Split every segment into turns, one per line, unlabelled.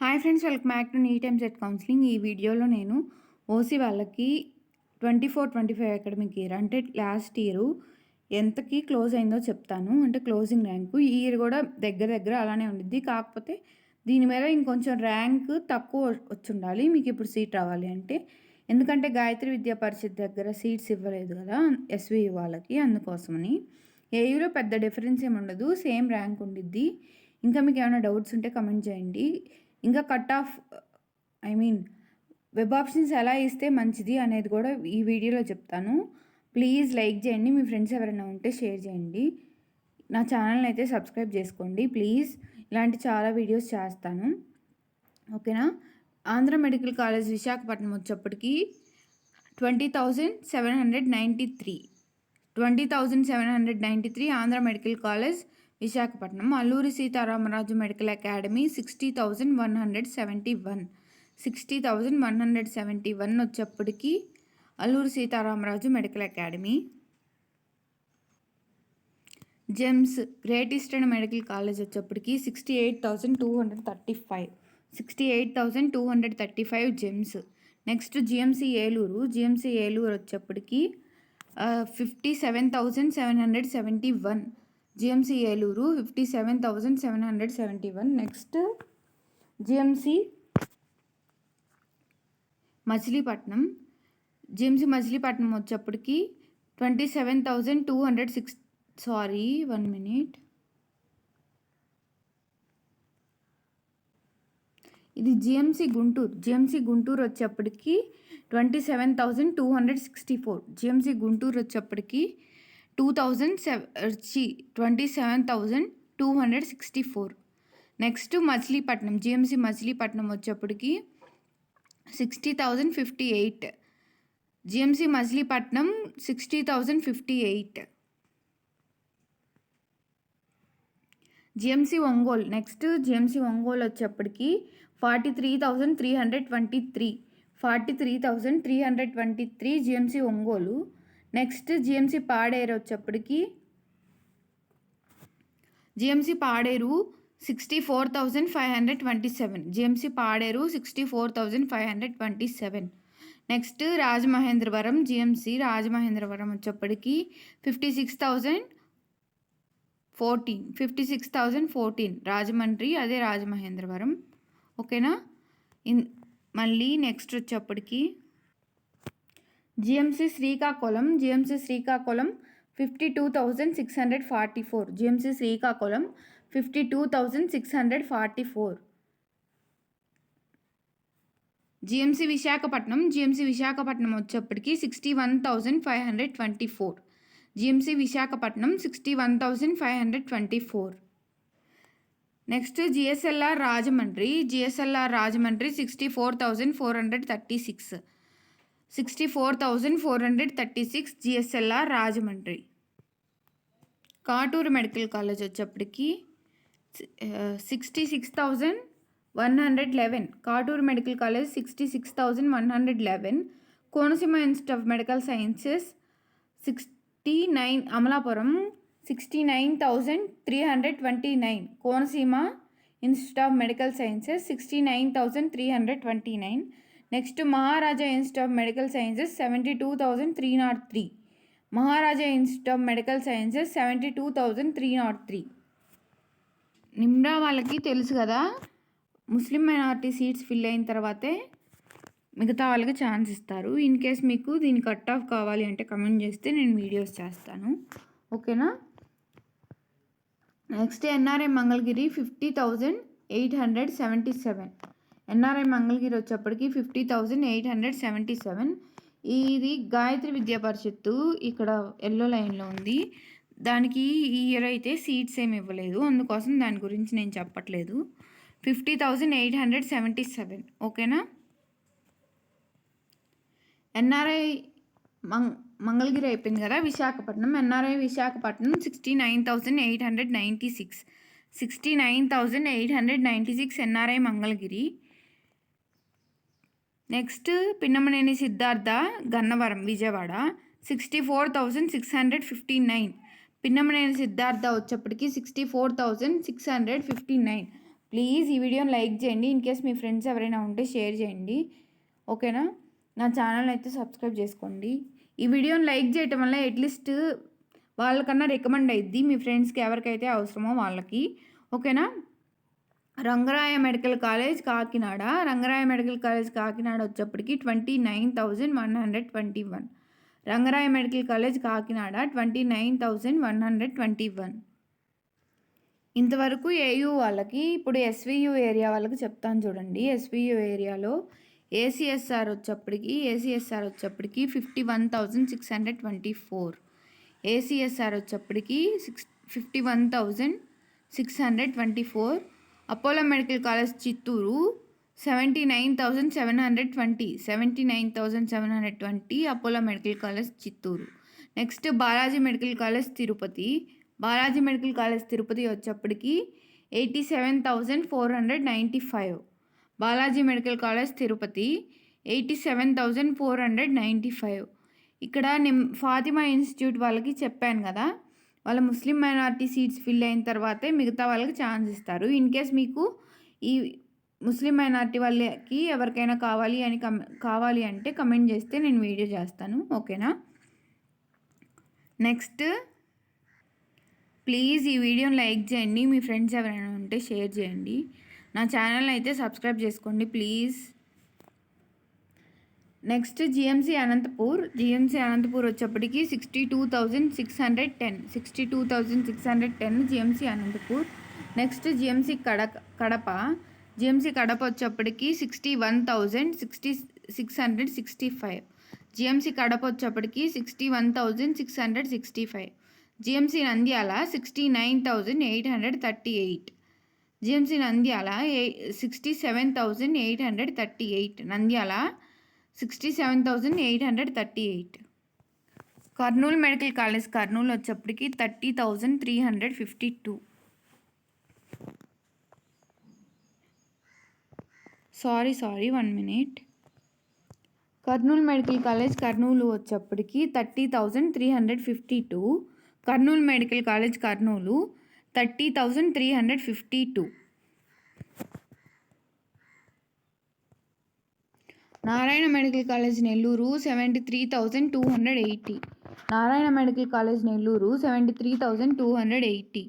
Hi friends welcome back to NEET time set counselling. ఈ వీడియోలో నేను ఓసీ వాళ్ళకి twenty four twenty five academic year అంటే last year ఎంతకి క్లోజ్ అయిందో చెప్తాను. అంటే క్లోజింగ్ ర్యాంకు ఈ ఇయర్ కూడా దగ్గర దగ్గర అలానే ఉండిద్ది. కాకపోతే దీని మీద ఇంకొంచెం ర్యాంక్ తక్కువ వచ్చి ఉండాలి మీకు ఇప్పుడు సీట్ రావాలి అంటే. ఎందుకంటే గాయత్రి విద్యా పరిషత్ దగ్గర సీట్స్ ఇవ్వలేదు కదా ఎస్వి వాళ్ళకి అందుకోసమని. ఏయూలో పెద్ద డిఫరెన్స్ ఏమి ఉండదు. సేమ్ ర్యాంక్ ఉండిద్ది. ఇంకా మీకు ఏమైనా డౌట్స్ ఉంటే కమెంట్ చేయండి. ఇంకా cut off I mean web options ఎలా ఇస్తే మంచిది అనేది కూడా ఈ వీడియోలో చెప్తాను. ప్లీజ్ లైక్ చేయండి మీ ఫ్రెండ్స్ ఎవరైనా ఉంటే షేర్ చేయండి. నా ఛానల్ని అయితే సబ్స్క్రైబ్ చేసుకోండి ప్లీజ్. ఇలాంటి చాలా వీడియోస్ చేస్తాను. ఓకేనా? ఆంధ్ర మెడికల్ కాలేజ్ విశాఖపట్నం వచ్చేప్పటికి twenty thousand seven hundred ninety three. Twenty thousand seven hundred ninety three Andhra medical college Visakhapatnam Alluri Sitaramaraju medical academy sixty thousand one hundred seventy one. Sixty thousand one hundred seventy one వచ్చేప్పటికి Alluri Sitaramaraju medical academy. GEMS great eastern medical college వచ్చేప్పటికి sixty eight thousand two hundred thirty five. Sixty eight thousand two hundred thirty five GEMS. Next GMC Eluru. GMC Eluru వచ్చేప్పటికి fifty seven thousand seven hundred seventy one. GMC Eluru fifty seven thousand seven hundred seventy one next GMC Machilipatnam GMC Machilipatnam వచ్చేప్పటికి twenty seven thousand two hundred six sorry one minute ఇది GMC Guntur. GMC Guntur వచ్చేప్పటికి twenty seven thousand two hundred sixty four GMC Guntur వచ్చేప్పటికి two thousand seven twenty seven thousand two hundred sixty four. Next Machilipatnam GMC Machilipatnam వచ్చేప్పటికి sixty thousand fifty eight GMC Machilipatnam sixty thousand fifty eight GMC Ongole next GMC Ongole వచ్చేప్పటికి forty three thousand three hundred twenty three forty three thousand three hundred twenty three GMC Ongole. Next GMC Paderu వచ్చేప్పటికి GMC Paderu sixty four thousand five hundred twenty seven GMC Paderu sixty four thousand five hundred twenty seven next Rajamahendravaram GMC Rajamahendravaram వచ్చేప్పటికి fifty six thousand fourteen fifty six thousand fourteen Rajahmundry అదే రాజమహేంద్రవరం. ఓకేనా? ఇన్ మళ్ళీ next వచ్చేప్పటికి GMC Srikakulam GMC Srikakulam fifty two thousand six hundred forty four GMC Srikakulam fifty two thousand six hundred forty four GMC Visakhapatnam GMC Visakhapatnam వచ్చేప్పటికి sixty one thousand five hundred twenty four GMC Visakhapatnam sixty one thousand five hundred twenty four next GSLR Rajahmundry GSLR Rajahmundry sixty four thousand four hundred thirty six sixty four thousand four hundred thirty six GSLR Rajahmundry. Katuru medical college వచ్చేప్పటికి sixty six thousand one hundred eleven Katuru medical college sixty six thousand one hundred eleven Konaseema institute of medical sciences sixty nine Amalapuram sixty nine thousand three hundred twenty nine Konaseema institute of medical sciences sixty nine thousand three hundred twenty nine next Maharaja institute of medical sciences seventy two thousand three nought three. Maharaja institute of medical sciences seventy two thousand three nought three. Nimra వాళ్ళకి తెలుసు కదా ముస్లిం minority seats fill అయిన తర్వాతే మిగతా వాళ్ళకి chance ఇస్తారు. In case మీకు దీని కట్ ఆఫ్ కావాలి అంటే కమెంట్ చేస్తే నేను వీడియోస్ చేస్తాను. ఓకేనా? Next NRI Mangalagiri fifty thousand eight hundred seventy seven. NRI Mangalagiri వచ్చేప్పటికి fifty thousand eight hundred seventy seven. ఇది గాయత్రి విద్యా పరిషత్తు ఇక్కడ ఎల్లో లైన్లో ఉంది. దానికి ఈ ఇయర్ అయితే సీట్స్ ఏమి ఇవ్వలేదు. అందుకోసం దాని గురించి నేను చెప్పట్లేదు. Fifty thousand eight hundred seventy seven. ఓకేనా? ఎన్ఆర్ఐ మంగ్ మంగళగిరి అయిపోయింది కదా Visakhapatnam. NRI Visakhapatnam sixty nine thousand eight hundred ninety six. Sixty nine thousand eight hundred ninety six NRI Mangalagiri. Next Pinnamaneni Siddhartha Gannavaram Vijayawada sixty four thousand six hundred fifty nine Pinnamaneni Siddhartha వచ్చేప్పటికి sixty four thousand six hundred fifty nine please ఈ వీడియోని like చేయండి. In case me friends ఎవరైనా ఉంటే share చేయండి. ఓకేనా? నా channel అయితే సబ్స్క్రైబ్ చేసుకోండి. ఈ వీడియోని లైక్ చేయటం వల్ల అట్లీస్ట్ వాళ్ళకన్నా రికమెండ్ అయ్యిద్ది మీ ఫ్రెండ్స్కి ఎవరికైతే అవసరమో వాళ్ళకి. ఓకేనా? Rangaraya medical college Kakinada. Rangaraya medical college Kakinada వచ్చేప్పటికి twenty nine thousand one hundred twenty one. Rangaraya medical college Kakinada twenty nine thousand one hundred twenty one. ఇంతవరకు ఏయూ వాళ్ళకి ఇప్పుడు ఎస్వియు ఏరియా వాళ్ళకి చెప్తాను చూడండి. ఎస్వియు ఏరియాలో ఏసీఎస్ఆర్ వచ్చేప్పటికి ACSR వచ్చేప్పటికి fifty one thousand six hundred twenty four. ACSR వచ్చేప్పటికి six fifty one thousand six hundred twenty four. Apollo medical college Chittoor seventy nine thousand seven hundred twenty seventy nine thousand seven hundred twenty Apollo medical college Chittoor. Next Balaji medical college Tirupati. Balaji medical college Tirupati వచ్చేప్పటికి eighty seven thousand four hundred ninety five. Balaji medical college Tirupati eighty seven thousand four hundred ninety five. ఇక్కడ నిమ్ Fatima institute వాళ్ళకి చెప్పాను కదా వాళ్ళ ముస్లిం minority seats fill అయిన తర్వాతే మిగతా వాళ్ళకి ఛాన్స్ ఇస్తారు. ఇన్ కేస్ మీకు ఈ ముస్లిం మైనారిటీ వాళ్ళకి ఎవరికైనా కావాలి అని కమ్ కావాలి అంటే కమెంట్ చేస్తే నేను వీడియో చేస్తాను. ఓకేనా? నెక్స్ట్ ప్లీజ్ ఈ వీడియోని లైక్ చేయండి. మీ ఫ్రెండ్స్ ఎవరైనా ఉంటే షేర్ చేయండి. నా ఛానల్ అయితే సబ్స్క్రైబ్ చేసుకోండి please. Next GMC Anantapur. GMC Anantapur వచ్చేప్పటికి sixty two thousand six hundred ten sixty two thousand six hundred ten GMC Anantapur. Next GMC కడక Kadapa. GMC Kadapa వచ్చేప్పటికి sixty one thousand sixty six hundred sixty five GMC Kadapa వచ్చేప్పటికి sixty one thousand six hundred sixty five GMC Nandyal sixty nine thousand eight hundred thirty eight GMC Nandyal ఏ sixty seven thousand eight hundred thirty eight Nandyal sixty seven thousand eight hundred thirty eight Kurnool medical college Kurnool వచ్చేప్పటికి thirty thousand three hundred fifty two. Sorry sorry one minute. Kurnool medical college Kurnool వచ్చేప్పటికి thirty thousand three hundred fifty two. Kurnool medical college Kurnool thirty thousand three hundred fifty two. Narayana medical college Nellore seventy three thousand two hundred eighty. Narayana medical college Nellore seventy three thousand two hundred eighty.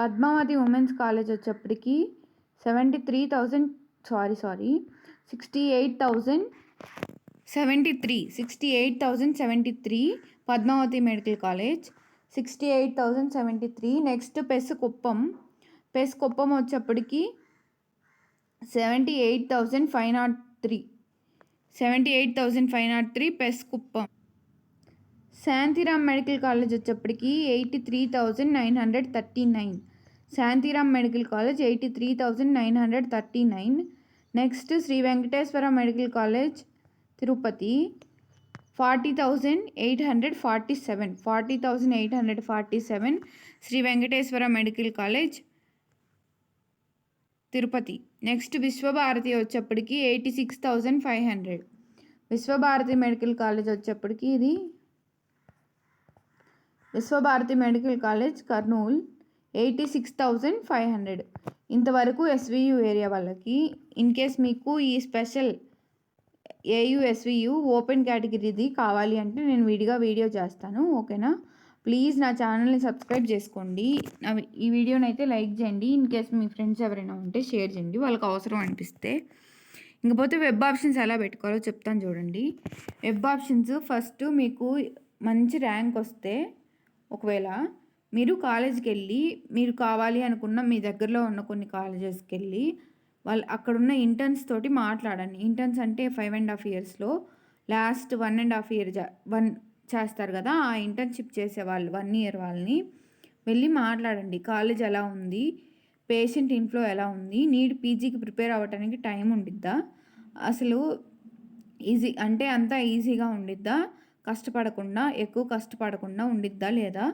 Padmavathi women's college వచ్చేప్పటికి seventy three thousand sorry sorry sixty eight thousand seventy three sixty eight thousand seventy three Padmavathi medical college sixty eight thousand seventy three. Next PES Kuppam. PES Kuppam వచ్చేప్పటికి seventy eight thousand five nought three seventy eight thousand five nought three PES Kuppam Santhiram medical college వచ్చేప్పటికి eighty three thousand nine hundred thirty nine Santhiram medical college eighty three thousand nine hundred thirty nine next Sri Venkateswara medical college Tirupati forty thousand eight hundred forty seven forty thousand eight hundred forty seven Sri Venkateswara medical college Tirupati. Next Vishwabharati వచ్చేప్పటికి eighty six thousand five hundred. Vishwabharati medical college వచ్చేప్పటికి ఇది Vishwabharati medical college Kurnool eighty six thousand five hundred. ఇంతవరకు SVU area వాళ్ళకి in case మీకు ఈ special AU SVU open కేటగిరీది కావాలి అంటే నేను విడిగా వీడియో చేస్తాను ఓకేనా? ప్లీజ్ నా ఛానల్ని సబ్స్క్రైబ్ చేసుకోండి. నా ఈ వీడియోని అయితే లైక్ చేయండి. ఇన్ కేస్ మీ ఫ్రెండ్స్ ఎవరైనా ఉంటే షేర్ చేయండి. వాళ్ళకి అవసరం అనిపిస్తే. ఇంకపోతే వెబ్ ఆప్షన్స్ ఎలా పెట్టుకోవాలో చెప్తాను చూడండి. వెబ్ ఆప్షన్స్ ఫస్ట్ మీకు మంచి ర్యాంక్ వస్తే ఒకవేళ మీరు కాలేజ్కి వెళ్ళి మీరు కావాలి అనుకున్న మీ దగ్గరలో ఉన్న కొన్ని కాలేజెస్కి వెళ్ళి వాళ్ళు అక్కడున్న ఇంటర్న్స్ తోటి మాట్లాడండి. ఇంటర్న్స్ అంటే ఫైవ్ అండ్ హాఫ్ ఇయర్స్లో last one and half year one చేస్తారు కదా ఆ ఇంటర్న్షిప్ చేసే వాళ్ళు వన్ ఇయర్ వాళ్ళని. వెళ్ళి మాట్లాడండి కాలేజ్ ఎలా ఉంది పేషెంట్ ఇన్ఫ్లో ఎలా ఉంది నీడ్ పీజీకి ప్రిపేర్ అవ్వడానికి టైం ఉండిద్దా? అసలు ఈజీ అంటే అంతా ఈజీగా ఉండిద్దా? కష్టపడకుండా ఎక్కువ కష్టపడకుండా ఉండిద్దా లేదా?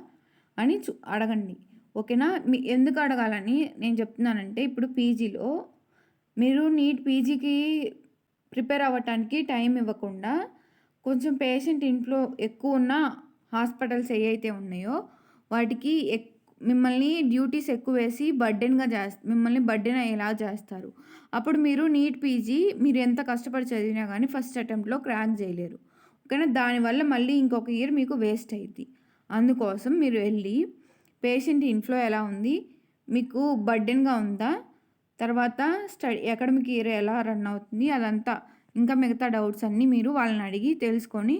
అని చూ అడగండి. ఓకేనా మీ ఎందుకు అడగాలని నేను చెప్తున్నానంటే ఇప్పుడు పీజీలో మీరు నీట్ పీజీకి ప్రిపేర్ అవ్వటానికి టైం ఇవ్వకుండా కొంచెం పేషెంట్ ఇంట్లో ఎక్కువ ఉన్న హాస్పిటల్స్ ఏవైతే ఉన్నాయో వాటికి ఎక్ మిమ్మల్ని డ్యూటీస్ ఎక్కువ వేసి బర్డెన్గా చేస్త మిమ్మల్ని బర్డెన్ అయ్యేలా చేస్తారు. అప్పుడు మీరు నీట్ పీజీ మీరు ఎంత కష్టపడి చదివినా కానీ ఫస్ట్ అటెంప్ట్లో క్రాక్ చేయలేరు. ఓకేనా? దానివల్ల మళ్ళీ ఇంకొక ఇయర్ మీకు వేస్ట్ అయింది అందుకోసం మీరు వెళ్ళి పేషెంట్ ఇన్ఫ్లో ఎలా ఉంది? మీకు బర్డెన్గా ఉందా? తర్వాత స్టడీ అకాడమిక్ ఇయర్ ఎలా రన్ అవుతుంది? అదంతా ఇంకా మిగతా డౌట్స్ అన్నీ మీరు వాళ్ళని అడిగి తెలుసుకొని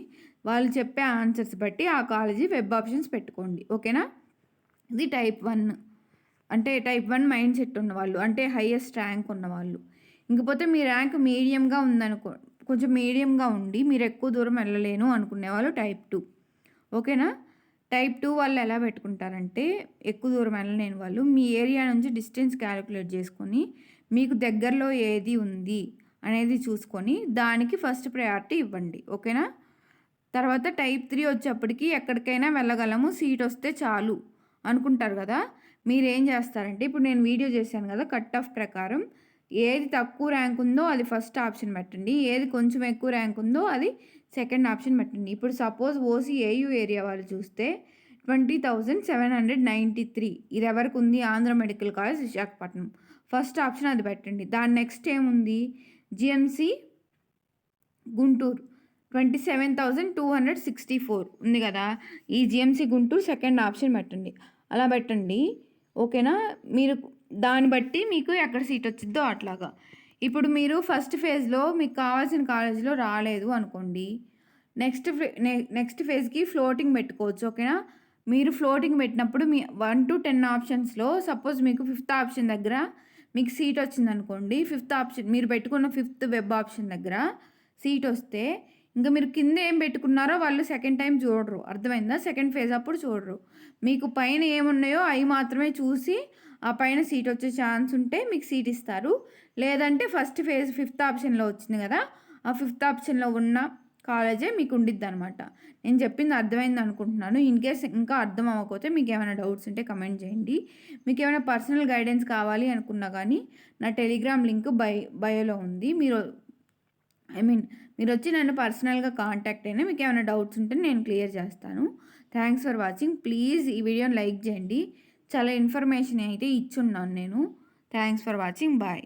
వాళ్ళు చెప్పే ఆన్సర్స్ బట్టి ఆ కాలేజీ వెబ్ ఆప్షన్స్ పెట్టుకోండి. ఓకేనా? ఇది టైప్ వన్. అంటే టైప్ వన్ మైండ్ సెట్ ఉన్నవాళ్ళు అంటే హైయెస్ట్ ర్యాంక్ ఉన్నవాళ్ళు. ఇంకపోతే మీ ర్యాంక్ మీడియంగా ఉందనుకో కొంచెం మీడియంగా ఉండి మీరు ఎక్కువ దూరం వెళ్ళలేను అనుకునే వాళ్ళు టైప్ టూ. ఓకేనా? టైప్ టూ వాళ్ళు ఎలా పెట్టుకుంటారంటే ఎక్కువ దూరం వెళ్ళలేని వాళ్ళు మీ ఏరియా నుంచి డిస్టెన్స్ క్యాలిక్యులేట్ చేసుకొని మీకు దగ్గరలో ఏది ఉంది అనేది చూసుకొని దానికి ఫస్ట్ ప్రయారిటీ ఇవ్వండి. ఓకేనా? తర్వాత టైప్ త్రీ వచ్చేప్పటికి ఎక్కడికైనా వెళ్ళగలము సీట్ వస్తే చాలు అనుకుంటారు కదా? మీరు ఏం చేస్తారంటే ఇప్పుడు నేను వీడియో చేశాను కదా కట్ ఆఫ్ ప్రకారం ఏది తక్కువ ర్యాంక్ ఉందో అది ఫస్ట్ ఆప్షన్ పెట్టండి. ఏది కొంచెం ఎక్కువ ర్యాంక్ ఉందో అది సెకండ్ ఆప్షన్ పెట్టండి. ఇప్పుడు సపోజ్ ఓసీ ఏయు ఏరియా వాళ్ళు చూస్తే twenty thousand seven hundred ninety three ఇది ఎవరికి ఉంది? Andhra medical college Visakhapatnam. First option అది పెట్టండి. దాని నెక్స్ట్ ఏముంది? GMC Guntur twenty seven thousand two hundred sixty four ఉంది కదా? ఈ జిఎంసి గుంటూరు సెకండ్ ఆప్షన్ పెట్టండి. అలా పెట్టండి. ఓకేనా? మీరు దాన్ని బట్టి మీకు ఎక్కడ సీట్ వచ్చిద్దో అట్లాగా. ఇప్పుడు మీరు ఫస్ట్ ఫేజ్లో మీకు కావాల్సిన కాలేజీలో రాలేదు అనుకోండి. నెక్స్ట్ నెక్స్ట్ ఫేజ్కి ఫ్లోటింగ్ పెట్టుకోవచ్చు ఓకేనా? మీరు ఫ్లోటింగ్ పెట్టినప్పుడు మీ వన్ టు టెన్ ఆప్షన్స్లో సపోజ్ మీకు ఫిఫ్త్ ఆప్షన్ దగ్గర మీకు సీట్ వచ్చింది అనుకోండి ఫిఫ్త్ ఆప్షన్ మీరు పెట్టుకున్న ఫిఫ్త్ వెబ్ ఆప్షన్ దగ్గర సీట్ వస్తే ఇంకా మీరు కింద ఏం పెట్టుకున్నారో వాళ్ళు సెకండ్ టైం చూడరు. అర్థమైందా? సెకండ్ ఫేజ్ అప్పుడు చూడరు. మీకు పైన ఏమున్నాయో అవి మాత్రమే చూసి ఆ పైన సీట్ వచ్చే ఛాన్స్ ఉంటే మీకు సీట్ ఇస్తారు. లేదంటే ఫస్ట్ ఫేజ్ ఫిఫ్త్ ఆప్షన్లో వచ్చింది కదా ఆ ఫిఫ్త్ ఆప్షన్లో ఉన్న కాలేజే మీకు ఉండిద్ది అనమాట నేను చెప్పింది అర్థమైంది అనుకుంటున్నాను ఇన్ కేస్ ఇంకా అర్థం అవ్వకపోతే మీకు ఏమైనా డౌట్స్ ఉంటే కమెంట్ చేయండి. మీకు ఏమైనా పర్సనల్ గైడెన్స్ కావాలి అనుకున్నా కానీ నా టెలిగ్రామ్ లింక్ బై బయోలో ఉంది. మీరు ఐ మీన్ మీరు వచ్చి నన్ను పర్సనల్గా కాంటాక్ట్ అయినా మీకు ఏమైనా డౌట్స్ ఉంటే నేను క్లియర్ చేస్తాను. Thanks for watching. ప్లీజ్ ఈ వీడియోని లైక్ చేయండి. చాలా ఇన్ఫర్మేషన్ అయితే ఇచ్చున్నాను నేను. Thanks for watching. బాయ్.